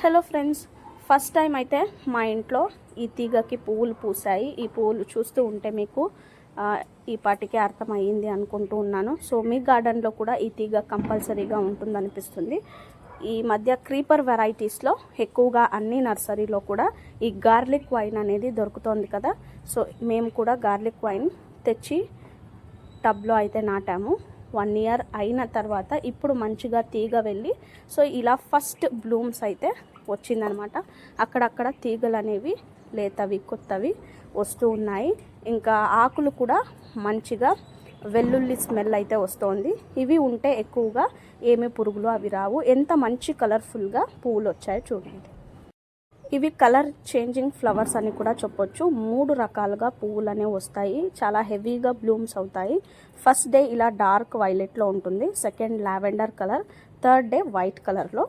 Hello friends first time అయితే మా ఇంట్లో ఈ తీగకి పువ్వులు పూసాయి ఈ పువ్వులు చూస్తూ ఉంటే మీకు ఈ పాటికి అర్థమయ్యింది అనుకుంటూ ఉన్నాను. సో మీ గార్డెన్లో కూడా ఈ తీగ కంపల్సరీగా ఉంటుందనిపిస్తుంది. ఈ మధ్య క్రీపర్ వెరైటీస్లో ఎక్కువగా అన్ని నర్సరీలో కూడా ఈ గార్లిక్ వైన్ అనేది దొరుకుతోంది కదా. సో మేము కూడా గార్లిక్ వైన్ తెచ్చి టబ్లో అయితే నాటాము. వన్ ఇయర్ అయిన తర్వాత ఇప్పుడు మంచిగా తీగ వెళ్ళి సో ఇలా ఫస్ట్ బ్లూమ్స్ అయితే వచ్చిందనమాట. అక్కడక్కడ తీగలు అనేవి లేతవి కొత్తవి వస్తూ ఉన్నాయి. ఇంకా ఆకులు కూడా మంచిగా వెల్లుల్లి స్మెల్ అయితే వస్తుంది. ఇవి ఉంటే ఎక్కువగా ఏమి పురుగులు అవి రావు. ఎంత మంచి కలర్ఫుల్గా పువ్వులు వచ్చాయో చూడండి. ఇవి కలర్ చేంజింగ్ ఫ్లవర్స్ అని కూడా చెప్పొచ్చు. మూడు రకాలుగా పువ్వులు అనేవి వస్తాయి. చాలా హెవీగా బ్లూమ్స్ అవుతాయి. ఫస్ట్ డే ఇలా డార్క్ వైలెట్లో ఉంటుంది. Second lavender colour. Third day white కలర్లో